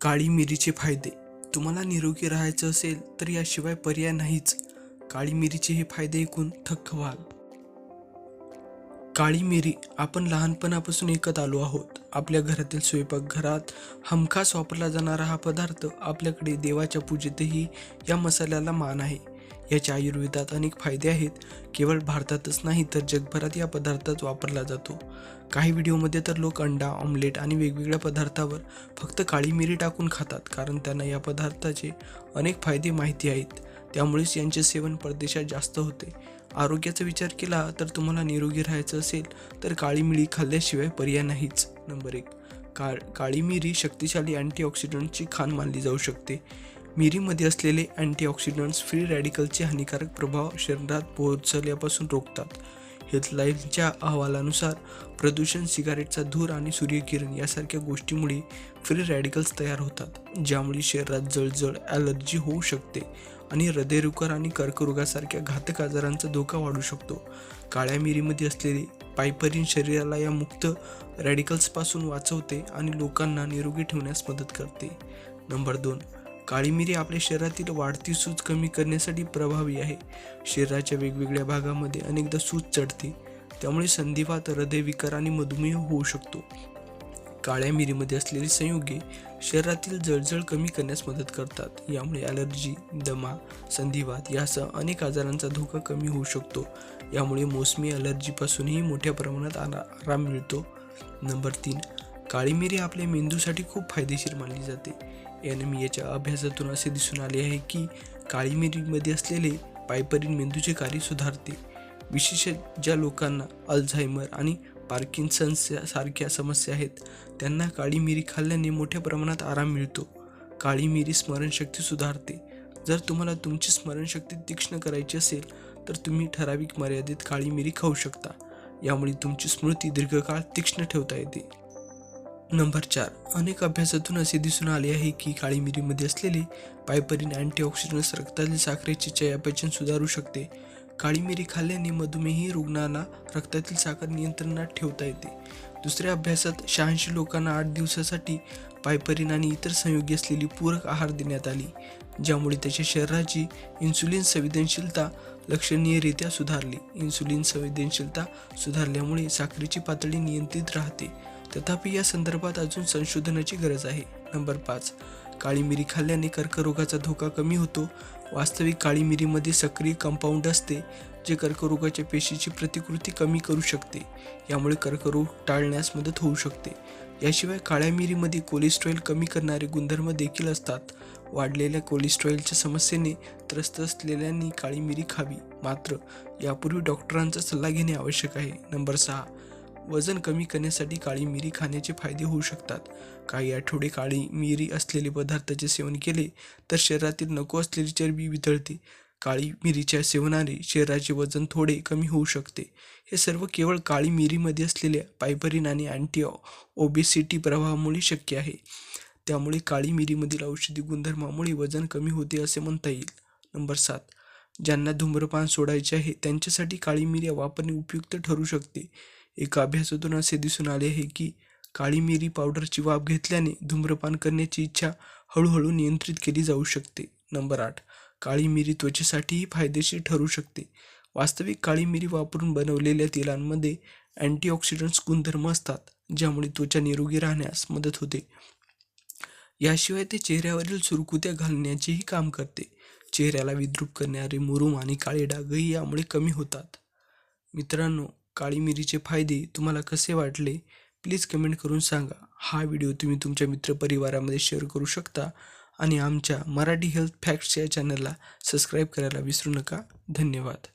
काळी मिरीचे फायदे. तुम्हाला निरोगी राहायचं असेल तर याशिवाय पर्याय नाहीच. काळी मिरीचे हे फायदे ऐकून थक्क व्हाल. काळी मिरी आपण लहानपणापासून ऐकत आलो आहोत. आपल्या घरातील स्वयंपाकघरात हमखास वापरला जाणारा हा पदार्थ आपल्याकडे देवाच्या पूजेतही या मसाल्याला मान आहे. याच्या आयुर्वेदात अनेक फायदे आहेत. केवळ भारतातच नाही तर जगभरात या पदार्थाच वापरला जातो. काही व्हिडिओमध्ये तर लोक अंडा ऑमलेट आणि वेगवेगळ्या पदार्थावर फक्त काळी मिरी टाकून खातात कारण त्यांना या पदार्थाचे अनेक फायदे माहिती आहेत. त्यामुळेच यांचे सेवन परदेशात जास्त होते. आरोग्याचा विचार केला तर तुम्हाला निरोगी राहायचं असेल तर काळी मिरी खाल्ल्याशिवाय पर्याय नाहीच. नंबर एक काळ काळी मिरी शक्तिशाली अँटीऑक्सिडंटची खाण मानली जाऊ शकते. मिरीमध्ये असलेले अँटीऑक्सिडंट्स फ्री रॅडिकलचे हानिकारक प्रभाव शरीरात पोहोचल्यापासून रोखतात. हेल्थलाईनच्या अहवालानुसार प्रदूषण सिगारेटचा धूर आणि सूर्यकिरण यासारख्या गोष्टीमुळे फ्री रॅडिकल्स तयार होतात ज्यामुळे शरीरात जळजळ ॲलर्जी होऊ शकते आणि हृदयरुकर आणि कर्करोगासारख्या घातक आजारांचा धोका वाढू शकतो. काळ्या मिरीमध्ये असलेली पायपरीन शरीराला या मुक्त रॅडिकल्सपासून वाचवते आणि लोकांना निरोगी ठेवण्यास मदत करते. नंबर दोन काळी मिरी आपल्या शरीरातील वाढती सूज कमी करण्यासाठी प्रभावी आहे. शरीराच्या वेगवेगळ्या भागामध्ये अनेकदा सूज चढते त्यामुळे संधिवात हृदयविकार आणि मधुमेह होऊ शकतो. काळ्या मिरीमध्ये असलेली संयुगे शरीरातील जळजळ कमी करण्यास मदत करतात. यामुळे ॲलर्जी दमा संधिवात यासह अनेक आजारांचा धोका कमी होऊ शकतो. यामुळे मोसमी ॲलर्जीपासूनही मोठ्या प्रमाणात आरा आराम मिळतो. नंबर तीन काळी मिरी आपल्या मेंदूसाठी खूप फायदेशीर मानली जाते. याच्या अभ्यासातून असे दिसून आले आहे की काळी मिरीमध्ये असलेले पायपरीन मेंदूचे कार्य सुधारते. विशेषत ज्या लोकांना अल्झायमर आणि पार्किन्सन्स सारख्या समस्या आहेत त्यांना काळी मिरी खाल्ल्याने मोठ्या प्रमाणात आराम मिळतो. काळी मिरी स्मरणशक्ती सुधारते. जर तुम्हाला तुमची स्मरणशक्ती तीक्ष्ण करायची असेल तर तुम्ही ठराविक मर्यादेत काळी मिरी खाऊ शकता. यामुळे तुमची स्मृती दीर्घकाळ तीक्ष्ण ठेवता येते. नंबर चार. अनेक अभ्यासातून असे दिसून आले आहे की काळी मिरीमध्ये असलेले पायपरीन अँटीऑक्सिडंट्स रक्तातील साखरेचे चयापचन सुधारू शकते. काळी मिरी खाल्ल्याने मधुमेही रुग्णांना रक्तातील साखर नियंत्रणात ठेवता येते. दुसऱ्या अभ्यासात शहाऐंशी लोकांना आठ दिवसासाठी पायपरीन आणि इतर संयोगी असलेली पूरक आहार देण्यात आली ज्यामुळे त्याच्या शरीराची इन्सुलिन संवेदनशीलता लक्षणीयरित्या सुधारली. इन्सुलिन संवेदनशीलता सुधारल्यामुळे साखरेची पातळी नियंत्रित राहते. तथापि या संदर्भात अजून संशोधनाची गरज आहे. नंबर पाच. काळी मिरी खाल्ल्याने कर्करोगाचा धोका कमी होतो. वास्तविक काळी मिरीमध्ये सक्रिय कंपाऊंड असते जे कर्करोगाच्या पेशीची प्रतिकृती कमी करू शकते. यामुळे कर्करोग टाळण्यास मदत होऊ शकते. याशिवाय काळ्या मिरीमध्ये कोलेस्ट्रॉल कमी करणारे गुणधर्म देखील असतात. वाढलेल्या कोलेस्ट्रॉलच्या समस्येने त्रस्त असलेल्यांनी काळी मिरी खावी. मात्र यापूर्वी डॉक्टरांचा सल्ला घेणे आवश्यक आहे. नंबर सहा. वजन कमी करण्यासाठी काळी मिरी खाण्याचे फायदे होऊ शकतात. काही आठवडे काळी मिरी असलेले पदार्थाचे सेवन केले तर शरीरातील नको असलेली चरबी वितळते. काळी मिरीच्या सेवनाने शरीराचे वजन थोडे कमी होऊ शकते. हे सर्व केवळ काळी मिरीमध्ये असलेल्या पायपरिन आणि अँटी ओबेसिटी प्रभावामुळे शक्य आहे. त्यामुळे काळी मिरीमधील औषधी गुणधर्मामुळे वजन कमी होते असे म्हणता येईल. नंबर सात. ज्यांना धूम्रपान सोडायचे आहे त्यांच्यासाठी काळी मिरी वापरणे उपयुक्त ठरू शकते. एका अभ्यासातून असे दिसून आले आहे की काळी मिरी पावडरची वाफ घेतल्याने धूम्रपान करण्याची इच्छा हळूहळू नियंत्रित केली जाऊ शकते. नंबर आठ. काळी मिरी त्वचेसाठीही फायदेशीर ठरू शकते. वास्तविक काळी मिरी वापरून बनवलेल्या तेलांमध्ये अँटीऑक्सिडंट्स गुणधर्म असतात ज्यामुळे त्वचा निरोगी राहण्यास मदत होते. याशिवाय ते चेहऱ्यावरील सुरकुत्या घालण्याचेही काम करते. चेहऱ्याला विद्रूप करणारे मुरुम आणि काळे डागही यामुळे कमी होतात. मित्रांनो काळी मिरीचे फायदे तुम्हाला कसे वाटले? प्लीज कमेंट करून सांगा. हा व्हिडिओ तुम्ही तुमच्या मित्रपरिवारामध्ये शेअर करू शकता आणि आमच्या मराठी हेल्थ फॅक्ट्स या चॅनलला सबस्क्राईब करायला विसरू नका. धन्यवाद.